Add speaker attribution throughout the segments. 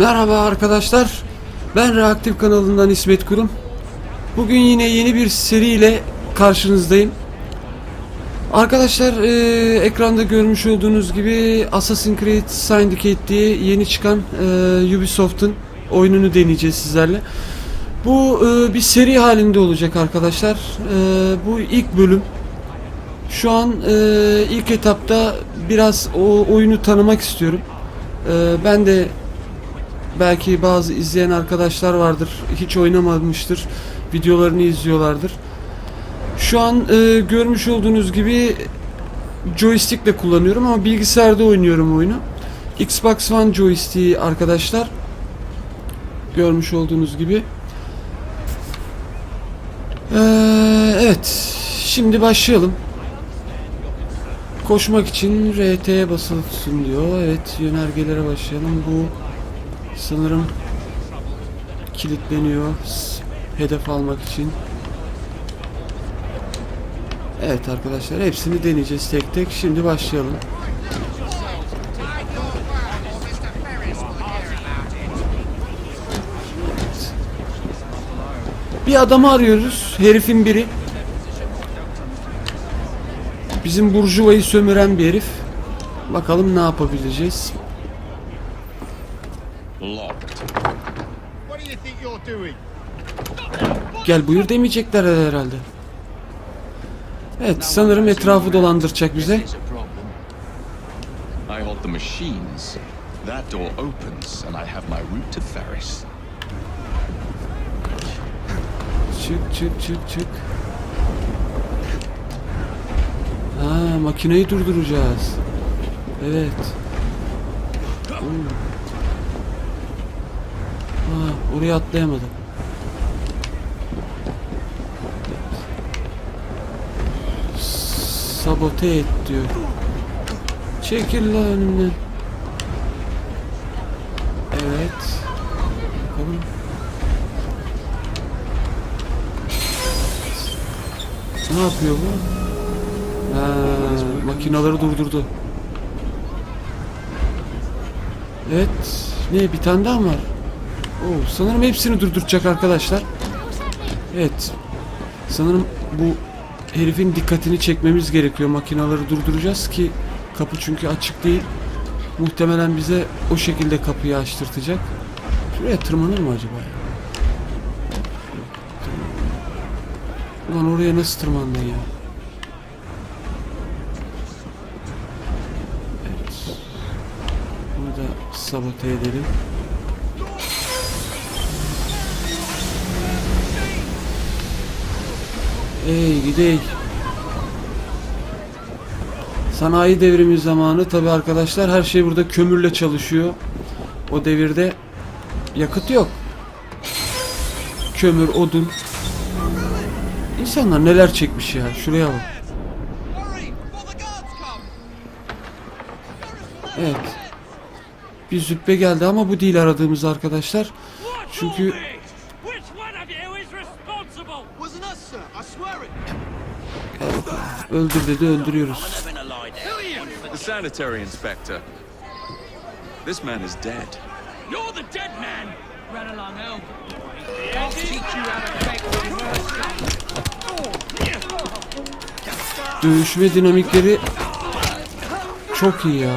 Speaker 1: Merhaba arkadaşlar. Ben Reaktif kanalından İsmet Kurum. Bugün yine yeni bir seriyle karşınızdayım. Arkadaşlar e, ekranda görmüş olduğunuz gibi Assassin's Creed Syndicate diye yeni çıkan e, Ubisoft'un oyununu deneyeceğiz sizlerle. Bu e, bir seri halinde olacak arkadaşlar. E, bu ilk bölüm. Şu an e, ilk etapta biraz o oyunu tanımak istiyorum. E, ben de belki bazı izleyen arkadaşlar vardır. Hiç oynamamıştır. Videolarını izliyorlardır. Şu an e, görmüş olduğunuz gibi joystickle kullanıyorum ama bilgisayarda oynuyorum oyunu. Xbox One joystick'i arkadaşlar. Görmüş olduğunuz gibi. Ee, evet. Şimdi başlayalım. Koşmak için RT'ye basılı tutun diyor. Evet yönergelere başlayalım. Bu sanırım kilitleniyor. Hedef almak için. Evet arkadaşlar hepsini deneyeceğiz tek tek. Şimdi başlayalım. Bir adamı arıyoruz. Herifin biri. Bizim burjuvayı sömüren bir herif. Bakalım ne yapabileceğiz.
Speaker 2: Locked.
Speaker 3: What do you think you're doing?
Speaker 1: Gel buyur demeyecekler herhalde. Evet sanırım etrafı dolandıracak bize.
Speaker 2: This is a problem. I hold the machines. That door opens and I have my route to Ferris.
Speaker 1: Çık çık çık çık. Ha makineyi durduracağız. Evet. Oraya atlayamadım. Sabote et diyor. Çekil lan önümden. Evet. Bakalım. Ne yapıyor bu? Ha, makinaları durdurdu. Evet. Ne bir tane daha mı var? Oo, sanırım hepsini durduracak arkadaşlar. Evet. Sanırım bu herifin dikkatini çekmemiz gerekiyor. Makinaları durduracağız ki kapı çünkü açık değil. Muhtemelen bize o şekilde kapıyı açtırtacak. Şuraya tırmanır mı acaba? Ulan oraya nasıl tırmandın ya? Evet. Bunu da sabote edelim. Ey gidey. Sanayi devrimi zamanı tabi arkadaşlar her şey burada kömürle çalışıyor. O devirde yakıt yok. Kömür, odun, İnsanlar neler çekmiş ya. Şuraya bak. Evet. Bir züppe geldi ama bu değil aradığımız arkadaşlar. Çünkü öldür dedi öldürüyoruz.
Speaker 2: The sanitary inspector. This man is dead.
Speaker 4: You're the dead man. Run along home. I'll teach you how to
Speaker 1: Dövüşme dinamikleri çok iyi ya.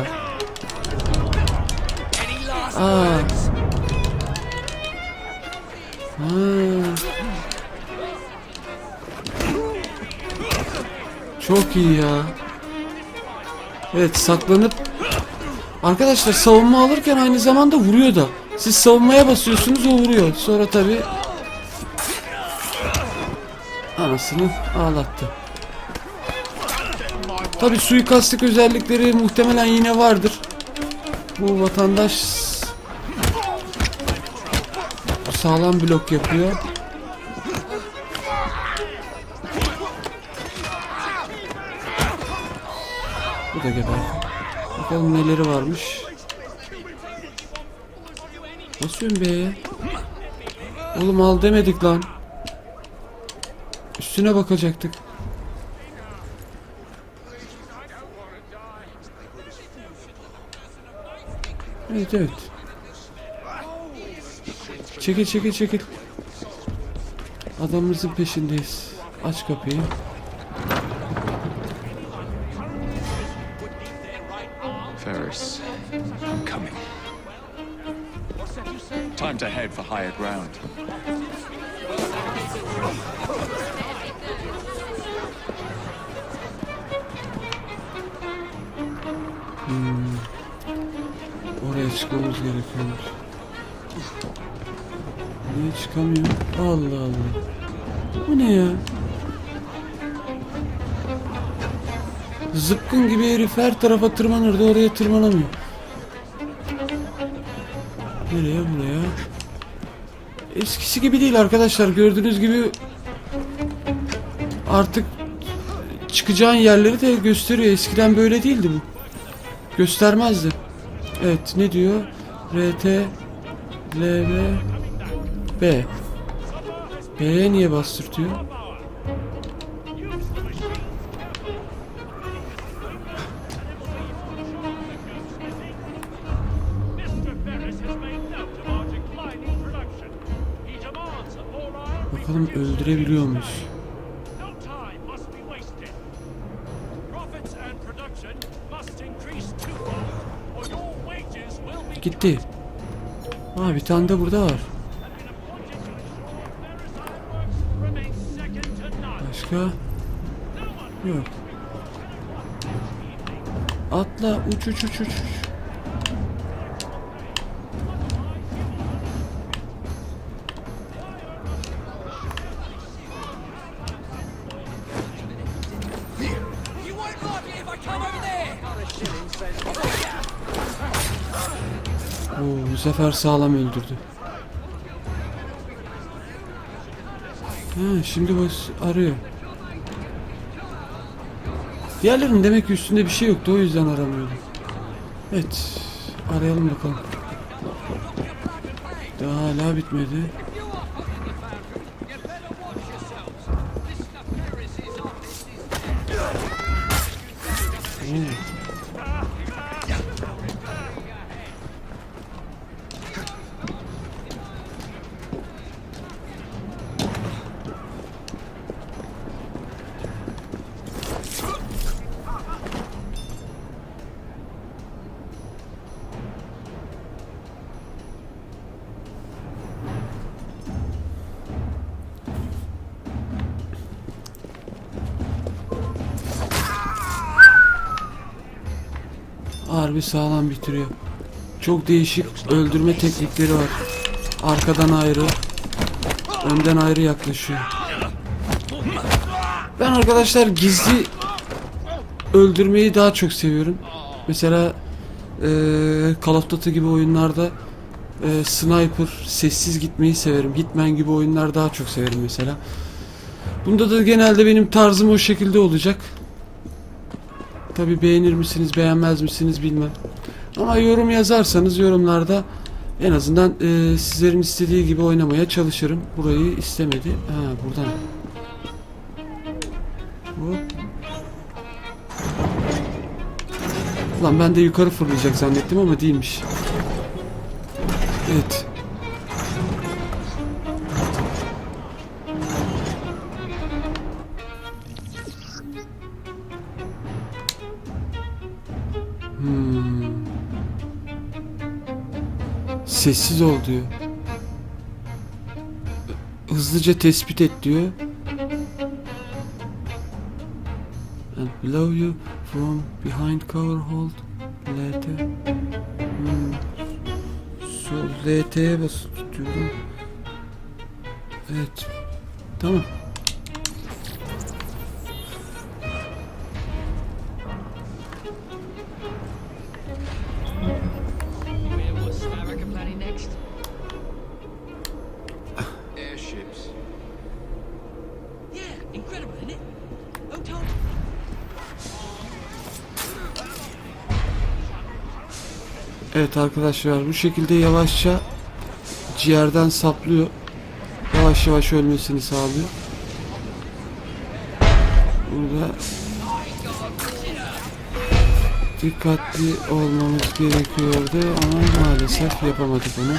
Speaker 1: Aa. Ha. Çok iyi ya. Evet saklanıp Arkadaşlar savunma alırken aynı zamanda vuruyor da. Siz savunmaya basıyorsunuz o vuruyor. Sonra tabi anasını ağlattı. Tabi suikastlık özellikleri muhtemelen yine vardır. Bu vatandaş sağlam blok yapıyor. Bakalım neleri varmış. Basıyorum be. Oğlum al demedik lan. Üstüne bakacaktık. Evet evet. Çekil çekil çekil. Adamımızın peşindeyiz. Aç kapıyı.
Speaker 2: For higher ground.
Speaker 1: Oraya çıkmamız gerekiyormuş. Niye çıkamıyor? Allah Allah. Bu ne ya? Zıpkın gibi herif her tarafa tırmanırdı oraya tırmanamıyor. Nereye buraya? Eskisi gibi değil arkadaşlar gördüğünüz gibi artık çıkacağın yerleri de gösteriyor. Eskiden böyle değildi bu. Göstermezdi. Evet ne diyor? RT LB B B'ye niye bastırtıyor?
Speaker 3: Be
Speaker 1: Gitti. Aa bir tane de burada var. Başka? Yok. Atla uç uç uç uç. uç. Sefer sağlam öldürdü. Ha, şimdi bas arıyor. Diğerlerinin demek ki üstünde bir şey yoktu o yüzden aramıyordu. Evet arayalım bakalım. Daha hala bitmedi.
Speaker 4: You
Speaker 1: Harbi sağlam bitiriyor. Çok değişik öldürme teknikleri var. Arkadan ayrı, önden ayrı yaklaşıyor. Ben arkadaşlar gizli öldürmeyi daha çok seviyorum. Mesela eee Call of Duty gibi oyunlarda eee, sniper sessiz gitmeyi severim. Hitman gibi oyunlar daha çok severim mesela. Bunda da genelde benim tarzım o şekilde olacak. Tabi beğenir misiniz beğenmez misiniz bilmem. Ama yorum yazarsanız yorumlarda en azından e, sizlerin istediği gibi oynamaya çalışırım. Burayı istemedi. Ha buradan. Hop. Lan ben de yukarı fırlayacak zannettim ama değilmiş. Evet. Sessiz ol diyor. Hızlıca tespit et diyor. And below you from behind cover hold LT. Hmm. Sol LT'ye basıp tutuyorum. Evet. Tamam. Evet arkadaşlar bu şekilde yavaşça ciğerden saplıyor. Yavaş yavaş ölmesini sağlıyor. Burada dikkatli olmamız gerekiyordu ama maalesef yapamadık onu.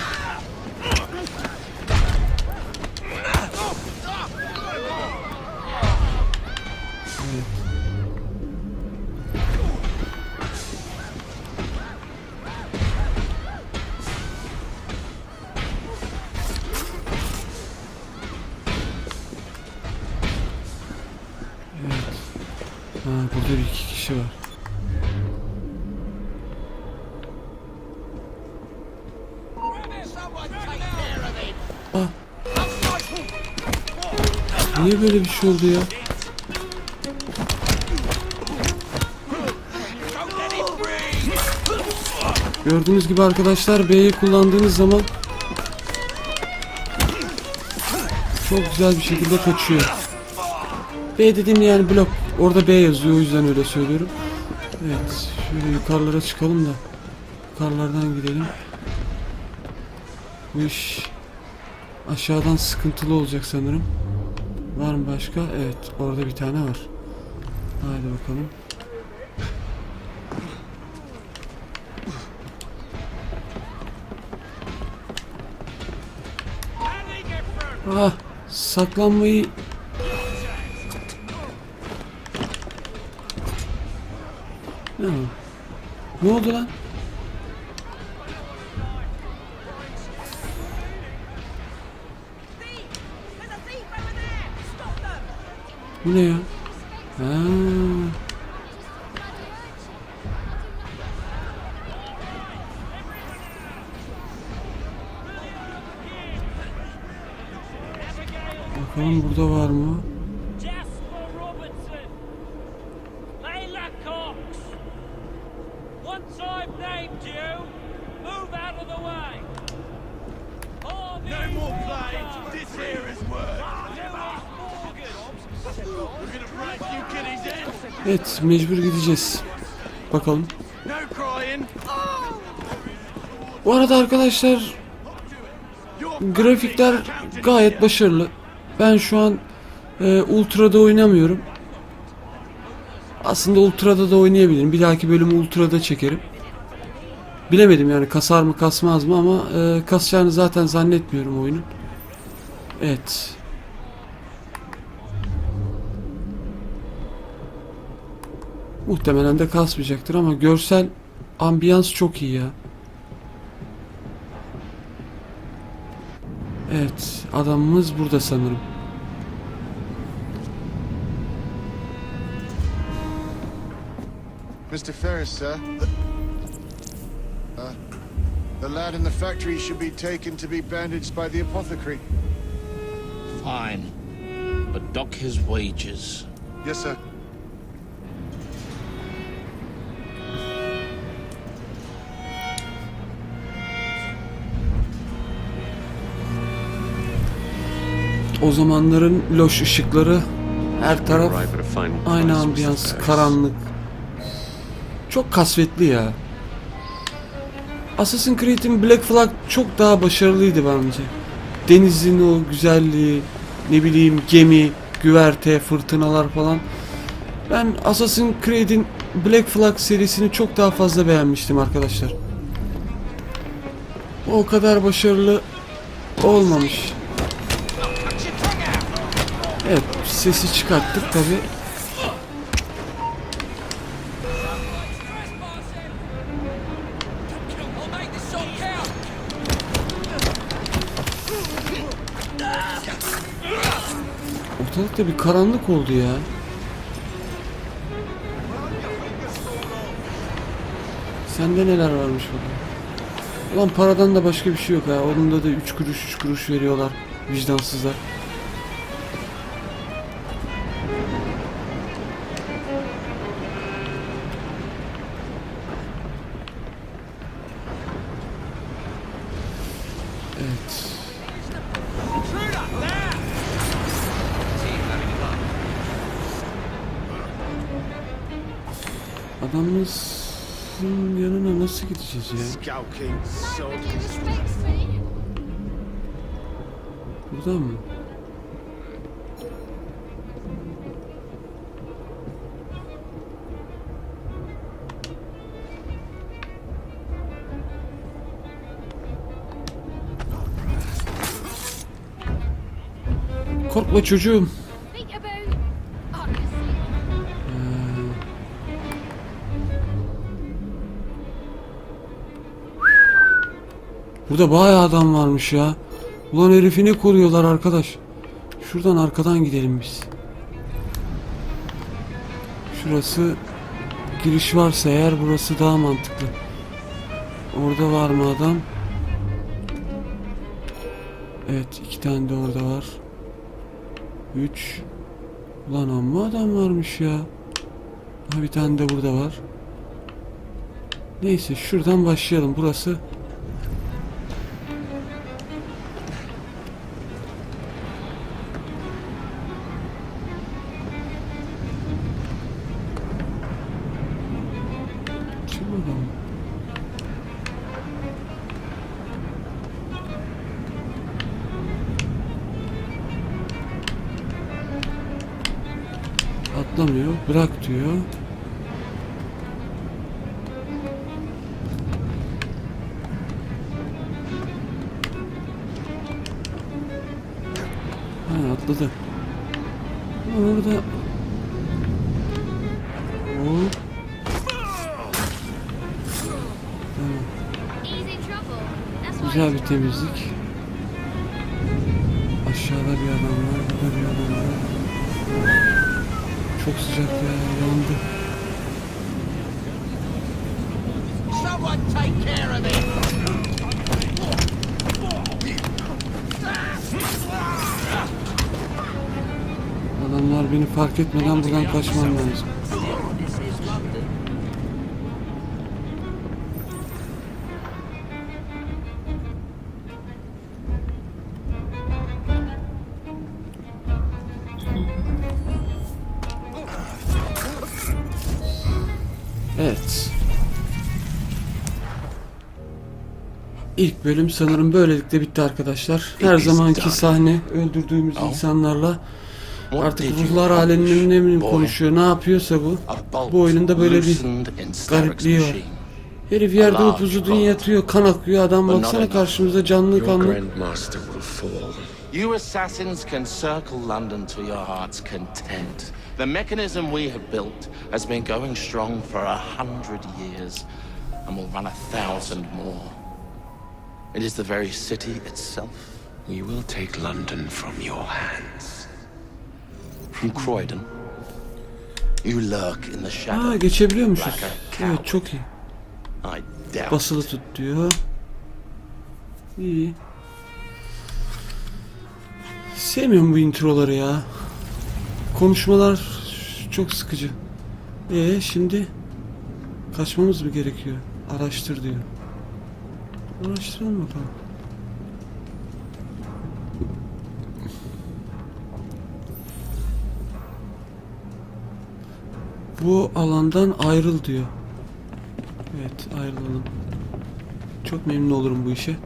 Speaker 1: Niye böyle bir şey oldu ya? Gördüğünüz gibi arkadaşlar B'yi kullandığınız zaman çok güzel bir şekilde kaçıyor. B dediğim yani blok. Orada B yazıyor o yüzden öyle söylüyorum. Evet şöyle yukarılara çıkalım da yukarılardan gidelim. Bu iş aşağıdan sıkıntılı olacak sanırım. Var mı başka? Evet orada bir tane var. Haydi bakalım. Ah saklanmayı Ne, oldu lan? Bu ne ya? Ha. Bakalım burada var mı? Mecbur gideceğiz. Bakalım. Bu arada arkadaşlar grafikler gayet başarılı. Ben şu an e, Ultra'da oynamıyorum. Aslında Ultra'da da oynayabilirim. Bir dahaki bölümü Ultra'da çekerim. Bilemedim yani kasar mı kasmaz mı ama e, kasacağını zaten zannetmiyorum oyunun. Evet. Muhtemelen de kasmayacaktır ama görsel ambiyans çok iyi ya. Evet, adamımız burada sanırım.
Speaker 5: Mr. Ferris, sir. The, uh, the lad in the factory should be taken to be bandaged by the apothecary.
Speaker 6: Fine. But dock his wages.
Speaker 5: Yes, sir.
Speaker 1: O zamanların loş ışıkları, her taraf aynı ambiyans, karanlık. Çok kasvetli ya. Assassin's Creed'in Black Flag çok daha başarılıydı bence. Denizin o güzelliği, ne bileyim gemi, güverte, fırtınalar falan. Ben Assassin's Creed'in Black Flag serisini çok daha fazla beğenmiştim arkadaşlar. O kadar başarılı olmamış. Evet, sesi çıkarttık tabi. Ortalıkta bir karanlık oldu ya. Sende neler varmış burada? Ulan paradan da başka bir şey yok ha. Onunda da 3 kuruş 3 kuruş veriyorlar. Vicdansızlar. Adamımızın yanına nasıl gideceğiz ya? Buradan mı? Korkma çocuğum. Burada bayağı adam varmış ya. Ulan herifi ne koruyorlar arkadaş. Şuradan arkadan gidelim biz. Şurası giriş varsa eğer burası daha mantıklı. Orada var mı adam? Evet iki tane de orada var. Üç. Ulan amma adam varmış ya. Ha bir tane de burada var. Neyse şuradan başlayalım. Burası Atlamıyor. Bırak diyor. Ha atladı. Orada Güzel bir temizlik. Aşağıda bir adam var, burada bir adam var. Çok sıcak ya, yandı.
Speaker 4: Someone take care of him!
Speaker 1: Adamlar beni fark etmeden buradan kaçmam lazım. İlk bölüm sanırım böylelikle bitti arkadaşlar. Her zamanki sahne öldürdüğümüz insanlarla artık ruhlar aleminde mi konuşuyor, ne yapıyorsa bu. Bu oyununda böyle bir garipliği var. Herif yerde upuzun yatıyor, kan akıyor. Adam baksana karşımızda canlı kanlı.
Speaker 6: You assassins can circle London to your heart's content. The mechanism we have built has been going strong for a hundred years and will run a thousand more. It is the very city itself.
Speaker 7: We will take London from your hands.
Speaker 6: From Croydon, you lurk in the shadow.
Speaker 1: Aa geçebiliyormuşuz. Evet çok iyi. Basılı tut diyor. İyi. Sevmiyorum bu introları ya. Konuşmalar çok sıkıcı. Ee şimdi kaçmamız mı gerekiyor? Araştır diyor. Araştıralım bakalım. Bu alandan ayrıl diyor. Evet ayrılalım. Çok memnun olurum bu işe.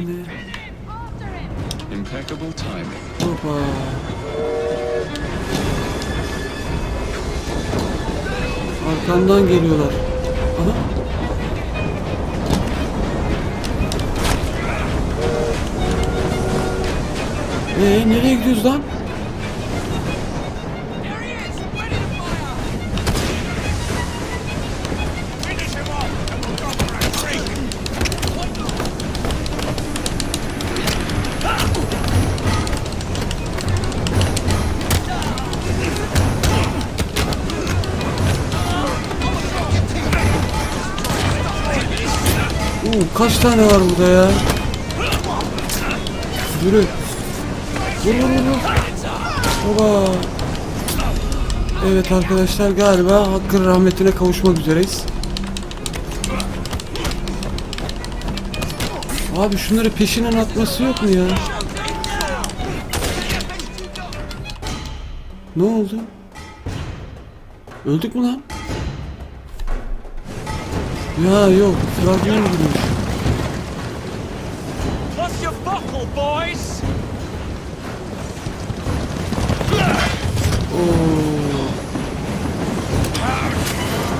Speaker 1: Ne?
Speaker 2: Impeccable timing.
Speaker 1: Hoppa. Arkamdan geliyorlar. Ee, nereye gidiyoruz lan? Kaç tane var burada ya? Yürü. Vur vur vur. Baba. Evet arkadaşlar galiba hakkın rahmetine kavuşmak üzereyiz. Abi şunları peşinden atması yok mu ya? Ne oldu? Öldük mü lan? Ya yok, fragman girmiş.
Speaker 3: Boys?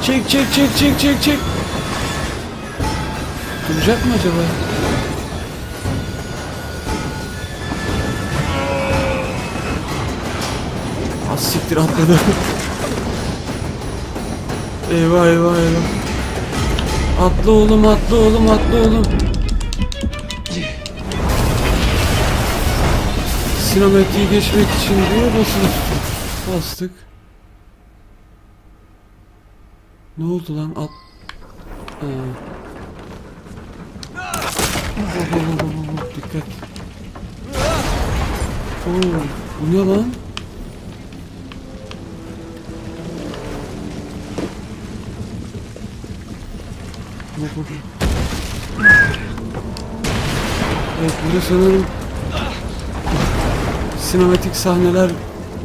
Speaker 1: Çek çek çek çek çek çek. Duracak mı acaba? Az siktir atladı. eyvah eyvah eyvah. Atla oğlum atla oğlum atla oğlum. Sinematiği geçmek için diye basılı bastık. Ne oldu lan? At. Aa. Hop, hop, hop, hop, hop, Dikkat. Oo, bu ne lan? Evet burada sanırım sinematik sahneler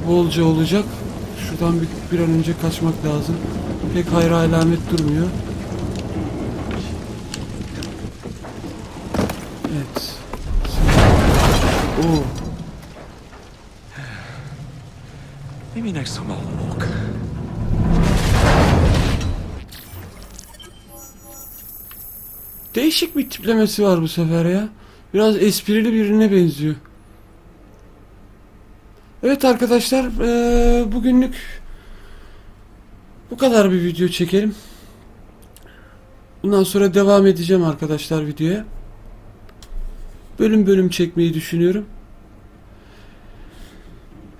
Speaker 1: bolca olacak. Şuradan bir, bir an önce kaçmak lazım. Pek hayra alamet durmuyor. Evet. Oo.
Speaker 7: Maybe next time I'll walk.
Speaker 1: Değişik bir tiplemesi var bu sefer ya. Biraz esprili birine benziyor. Evet arkadaşlar eee, bugünlük bu kadar bir video çekelim. Bundan sonra devam edeceğim arkadaşlar videoya. Bölüm bölüm çekmeyi düşünüyorum.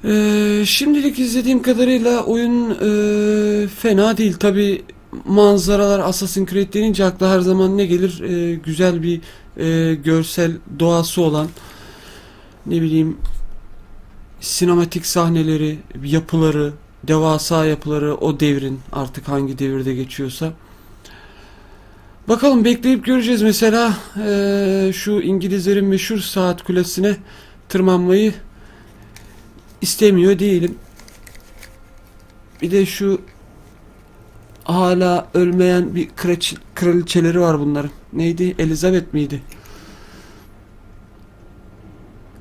Speaker 1: Eee, şimdilik izlediğim kadarıyla oyun eee, fena değil. Tabi manzaralar Assassin's Creed denince akla her zaman ne gelir? Eee, güzel bir eee, görsel doğası olan ne bileyim sinematik sahneleri, yapıları, devasa yapıları o devrin artık hangi devirde geçiyorsa. Bakalım bekleyip göreceğiz mesela eee, şu İngilizlerin meşhur saat kulesine tırmanmayı istemiyor değilim. Bir de şu hala ölmeyen bir kraç, kraliçeleri var bunların. Neydi? Elizabeth miydi?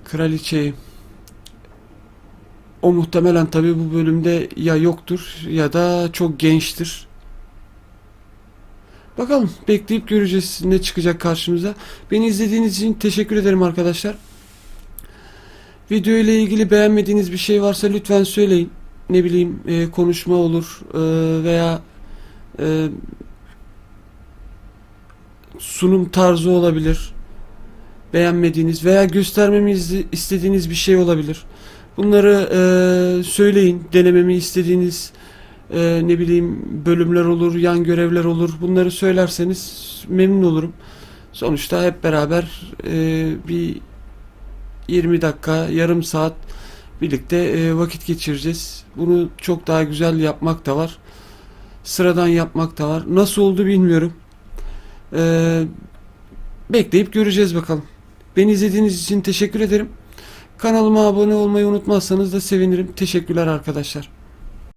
Speaker 1: Kraliçeyi. O muhtemelen tabi bu bölümde ya yoktur ya da çok gençtir. Bakalım bekleyip göreceğiz ne çıkacak karşımıza. Beni izlediğiniz için teşekkür ederim arkadaşlar. Video ile ilgili beğenmediğiniz bir şey varsa lütfen söyleyin. Ne bileyim e, konuşma olur e, veya e, sunum tarzı olabilir. Beğenmediğiniz veya göstermemi istediğiniz bir şey olabilir. Bunları e, söyleyin. Denememi istediğiniz e, ne bileyim bölümler olur, yan görevler olur. Bunları söylerseniz memnun olurum. Sonuçta hep beraber e, bir 20 dakika, yarım saat birlikte e, vakit geçireceğiz. Bunu çok daha güzel yapmak da var. Sıradan yapmak da var. Nasıl oldu bilmiyorum. E, bekleyip göreceğiz bakalım. Beni izlediğiniz için teşekkür ederim. Kanalıma abone olmayı unutmazsanız da sevinirim. Teşekkürler arkadaşlar.